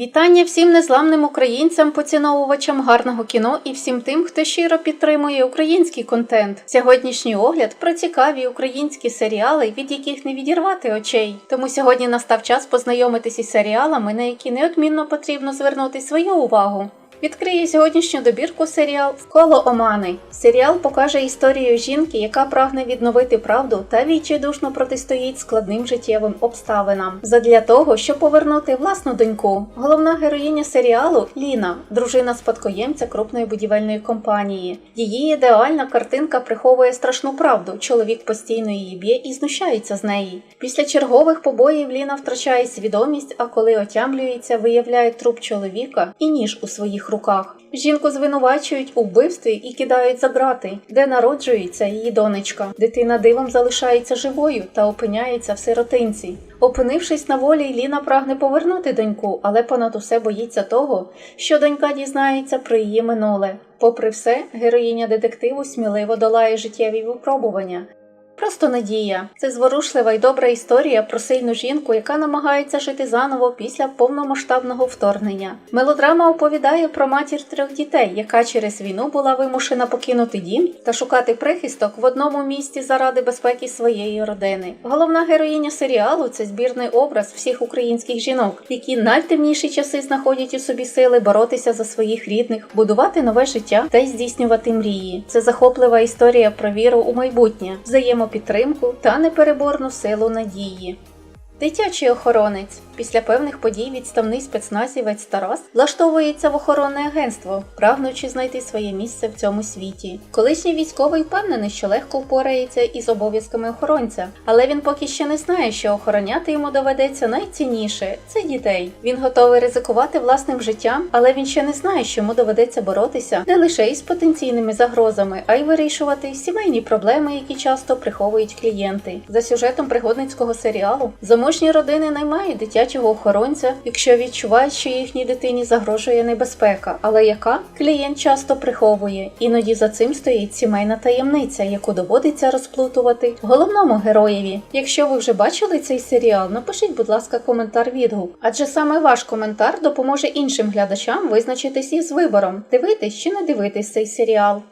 Вітання всім незламним українцям, поціновувачам гарного кіно і всім тим, хто щиро підтримує український контент. Сьогоднішній огляд про цікаві українські серіали, від яких не відірвати очей. Тому сьогодні настав час познайомитись із серіалами, на які неодмінно потрібно звернути свою увагу. Відкриє сьогоднішню добірку серіал Коло Омани. Серіал покаже історію жінки, яка прагне відновити правду та відчайдушно протистоїть складним життєвим обставинам. Задля того, щоб повернути власну доньку. Головна героїня серіалу Ліна, дружина спадкоємця крупної будівельної компанії. Її ідеальна картинка приховує страшну правду. Чоловік постійно її б'є і знущається з неї. Після чергових побоїв Ліна втрачає свідомість, а коли отямлюється, виявляє труп чоловіка і ніж у своїх руках. Жінку звинувачують у вбивстві і кидають за грати, де народжується її донечка. Дитина дивом залишається живою та опиняється в сиротинці. Опинившись на волі, Ліна прагне повернути доньку, але понад усе боїться того, що донька дізнається про її минуле. Попри все, героїня детективу сміливо долає життєві випробування. Просто надія. Це зворушлива й добра історія про сильну жінку, яка намагається жити заново після повномасштабного вторгнення. Мелодрама оповідає про матір трьох дітей, яка через війну була вимушена покинути дім та шукати прихисток в одному місті заради безпеки своєї родини. Головна героїня серіалу це збірний образ всіх українських жінок, які найтемніші часи знаходять у собі сили боротися за своїх рідних, будувати нове життя та й здійснювати мрії. Це захоплива історія про віру у майбутнє, взаємопідтримку та непереборну силу надії. Дитячий охоронець після певних подій відставний спецназівець Тарас влаштовується в охоронне агентство, прагнучи знайти своє місце в цьому світі. Колишній військовий впевнений, що легко впорається із обов'язками охоронця, але він поки ще не знає, що охороняти йому доведеться найцінніше це дітей. Він готовий ризикувати власним життям, але він ще не знає, що йому доведеться боротися не лише із потенційними загрозами, а й вирішувати сімейні проблеми, які часто приховують клієнти. За сюжетом пригодницького серіалу заможні родини наймають дитячого охоронця, якщо відчувають, що їхній дитині загрожує небезпека, але яка клієнт часто приховує. Іноді за цим стоїть сімейна таємниця, яку доводиться розплутувати головному героєві. Якщо ви вже бачили цей серіал, напишіть, будь ласка, коментар відгук, адже саме ваш коментар допоможе іншим глядачам визначитись із вибором, дивитись чи не дивитись цей серіал.